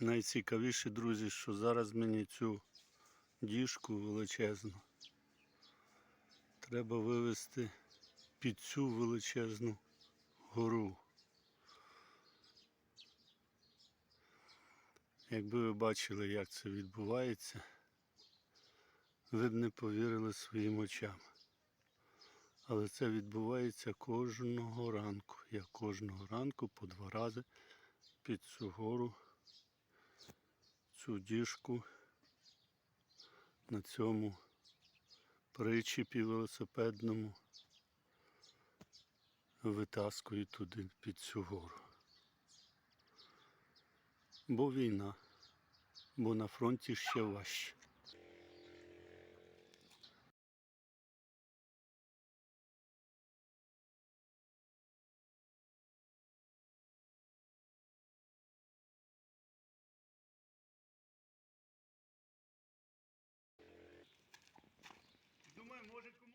Найцікавіше, друзі, що зараз мені цю діжку величезну треба вивезти під цю величезну гору. Якби ви бачили, як це відбувається, ви б не повірили своїм очам. Але це відбувається кожного ранку. Я кожного ранку по два рази під цю гору, цю діжку на цьому причіпі велосипедному витаскую туди під цю гору. Бо війна, бо на фронті ще важче. moi j'ai.